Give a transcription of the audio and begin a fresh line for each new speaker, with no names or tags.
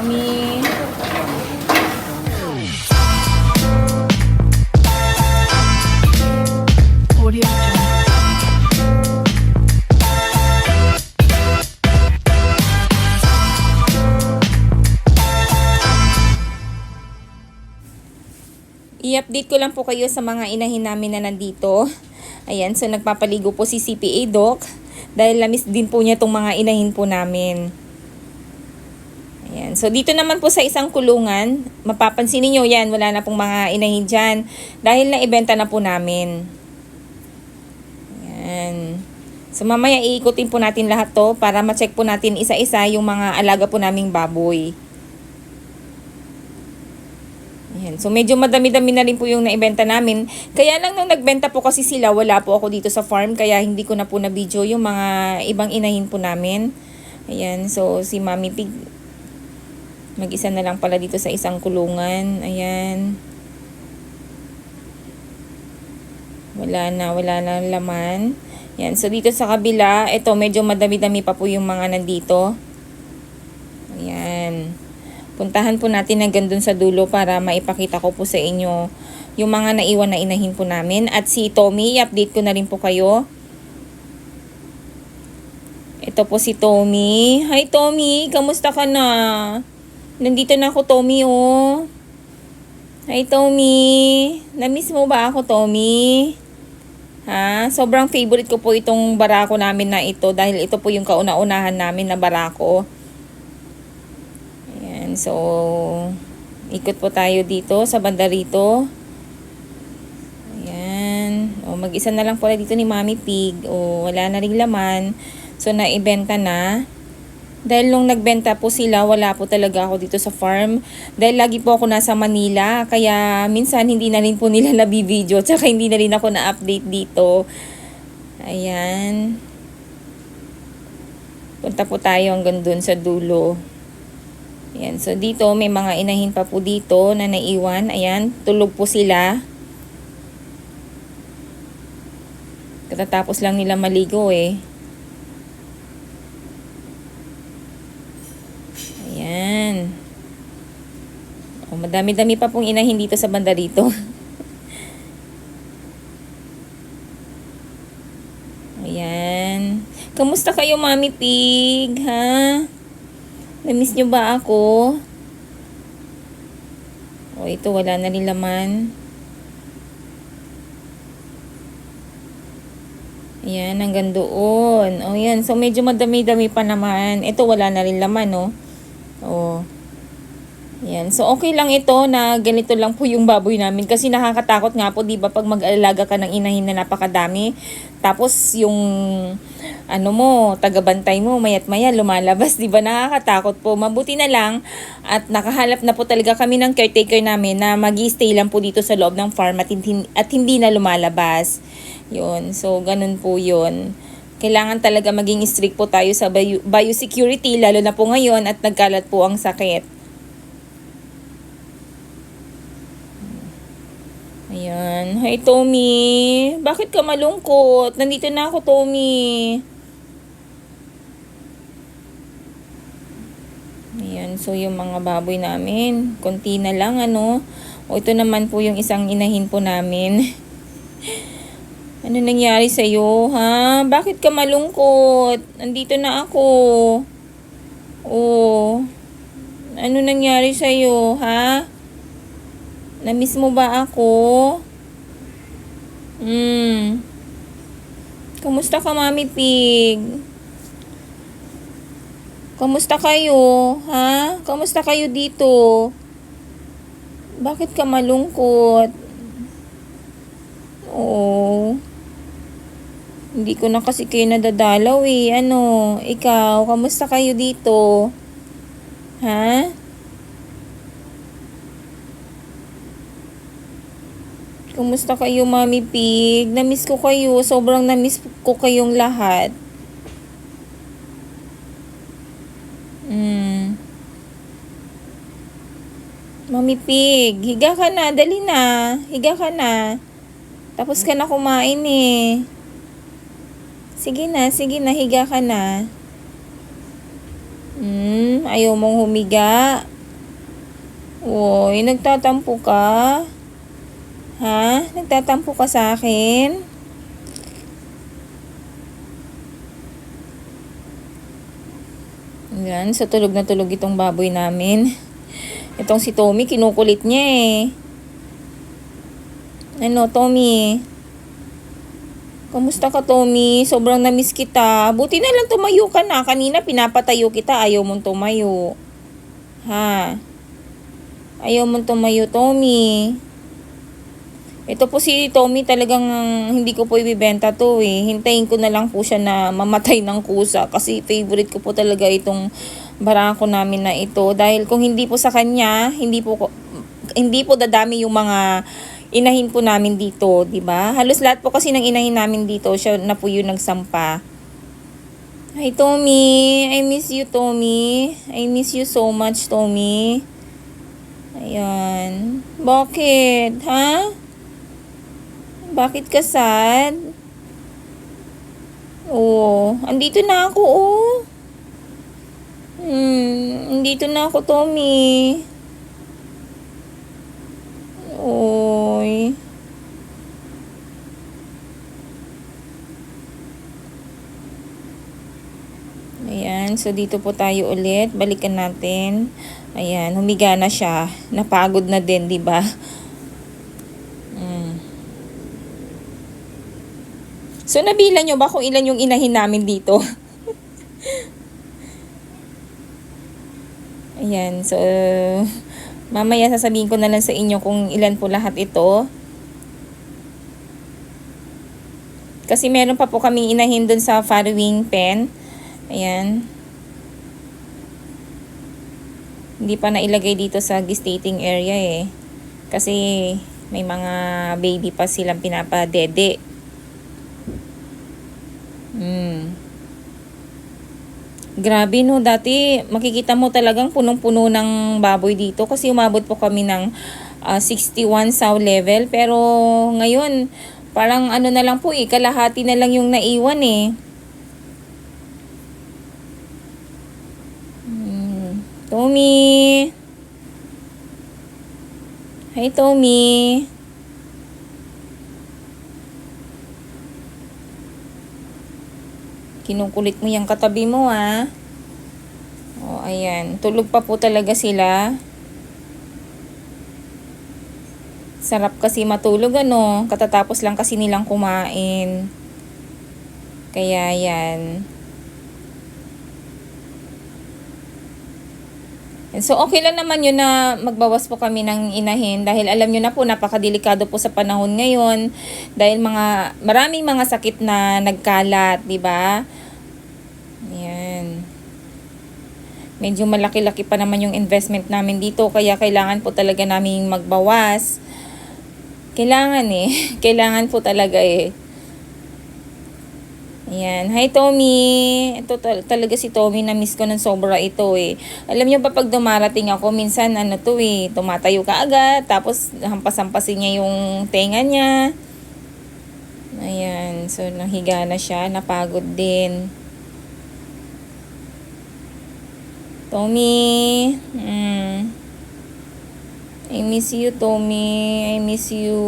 Tommy.
Audio.
I-update ko lang po kayo sa mga inahin namin na nandito. Ayan, so nagpapaligo po si CPA Doc dahil lamis din po niya itong mga inahin po namin. Ayan, so dito naman po sa isang kulungan, mapapansin niyo yan, wala na pong mga inahin dyan dahil naibenta na po namin. Ayan. So mamaya iikutin po natin lahat to para ma-check po natin isa-isa yung mga alaga po naming baboy. Ayan. So medyo madami-dami na rin po yung naibenta namin. Kaya lang nung nagbenta po kasi sila, wala po ako dito sa farm. Kaya hindi ko na po na video yung mga ibang inahin po namin. Ayan. So si Mami Pig, mag-isa na lang pala dito sa isang kulungan. Ayan. Wala na, wala na laman. Yan. So, dito sa kabila, ito, medyo madami-dami pa po yung mga nandito. Ayan. Puntahan po natin hanggang dun sa dulo para maipakita ko po sa inyo yung mga naiwan na inahin po namin. At si Tommy, i-update ko na rin po kayo. Ito po si Tommy. Hi Tommy, kamusta ka na? Nandito na ako Tommy oh. Hi Tommy. Namiss mo ba ako Tommy? Ha? Sobrang favorite ko po itong barako namin na ito dahil ito po yung kauna-unahan namin na barako. Ayan, so ikot po tayo dito sa banda rito. Ayan. O, mag-isa na lang pala dito ni Mami Pig. O, wala na ring laman. So, naibenta na. Dahil nung nagbenta po sila, wala po talaga ako dito sa farm. Dahil lagi po ako nasa Manila. Kaya minsan hindi na rin po nila nabibideo. Tsaka hindi na rin ako na-update dito. Ayan. Punta po tayo hanggang dun sa dulo. Ayan. So dito may mga inahin pa po dito na naiwan. Ayan. Tulog po sila. Katatapos lang nila maligo eh. Ayan. O, madami-dami pa pong inahin dito sa banda rito. Ayan. Kamusta kayo, Mami Pig? Ha? Namiss nyo ba ako? O, ito, wala na rin laman. Ayan, hanggang doon. O, yan. So, medyo madami-dami pa naman. Ito, wala na rin laman, no? Oh. Yan. So, okay lang ito na ganito lang po yung baboy namin. Kasi nakakatakot nga po, di ba, pag mag-alaga ka ng inahin na napakadami. Tapos, yung, ano mo, tagabantay mo, mayat maya, lumalabas, di ba, nakakatakot po. Mabuti na lang, at nakahalap na po talaga kami ng caretaker namin na mag stay lang po dito sa loob ng farm at hindi, at hindi na lumalabas. Yun. So, ganun po yun kailangan talaga maging strict po tayo sa bio, biosecurity, lalo na po ngayon at nagkalat po ang sakit. Ayan. Hi, Tommy. Bakit ka malungkot? Nandito na ako, Tommy. Ayan. So, yung mga baboy namin, konti na lang, ano. O, ito naman po yung isang inahin po namin. Ano nangyari sa iyo, ha? Bakit ka malungkot? Nandito na ako. Oh. Ano nangyari sa iyo, ha? Namiss mo ba ako? Hmm. Kamusta ka, Mami Pig? Kamusta kayo, ha? Kamusta kayo dito? Bakit ka malungkot? Oo. Hindi ko na kasi kayo nadadalaw eh. Ano, ikaw, kamusta kayo dito? Ha? Kumusta kayo, Mami Pig? Namiss ko kayo. Sobrang namiss ko kayong lahat. Mm. Mami Pig, higa ka na. Dali na. Higa ka na. Tapos ka na kumain eh. Sige na, sige na, higa ka na. Hmm, ayaw mong humiga. Uy, nagtatampo ka? Ha? Nagtatampo ka sa akin? Yan, so tulog na tulog itong baboy namin. Itong si Tommy, kinukulit niya eh. Ano, Tommy? Kamusta ka, Tommy? Sobrang namiss kita. Buti na lang tumayo ka na. Kanina pinapatayo kita. Ayaw mong tumayo. Ha? Ayaw mong tumayo, Tommy. Ito po si Tommy talagang hindi ko po ibibenta to eh. Hintayin ko na lang po siya na mamatay ng kusa kasi favorite ko po talaga itong barako namin na ito. Dahil kung hindi po sa kanya, hindi po hindi po dadami yung mga inahin po namin dito, 'di ba? Halos lahat po kasi ng inahin namin dito, siya na po yung nagsampa. Hi Tommy, I miss you Tommy. I miss you so much Tommy. Ayan. Bakit? Ha? Bakit ka sad? Oo. Andito na ako, oh. Hmm. Andito na ako, Tommy. Oy. Ayan, so dito po tayo ulit. Balikan natin. Ayan, humiga na siya. Napagod na din, di ba? Mm. So, nabilan nyo ba kung ilan yung inahin namin dito? Ayan, so, mamaya sasabihin ko na lang sa inyo kung ilan po lahat ito. Kasi meron pa po kaming inahin dun sa farrowing pen. Ayan. Hindi pa nailagay dito sa gestating area eh. Kasi may mga baby pa silang pinapadede. Hmm. Grabe no, dati makikita mo talagang punong-puno ng baboy dito kasi umabot po kami ng ah, 61 sow level pero ngayon parang ano na lang po eh, kalahati na lang yung naiwan eh. Hmm. Tommy. Hi Tommy. Kinukulit mo yung katabi mo ah. O, ayan. Tulog pa po talaga sila. Sarap kasi matulog ano. Katatapos lang kasi nilang kumain. Kaya yan. So okay lang naman yun na magbawas po kami ng inahin dahil alam nyo na po napakadelikado po sa panahon ngayon dahil mga maraming mga sakit na nagkalat, 'di ba? Ayan. Medyo malaki-laki pa naman yung investment namin dito kaya kailangan po talaga naming magbawas. Kailangan eh. Kailangan po talaga eh. Ayan. Hi, Tommy. Ito tal- talaga si Tommy. Na-miss ko ng sobra ito eh. Alam niyo ba pag dumarating ako, minsan ano to eh, tumatayo ka agad, tapos hampas-hampasin niya yung tenga niya. Ayan. So, nahiga na siya. Napagod din. Tommy. Mm. I miss you, Tommy. I miss you.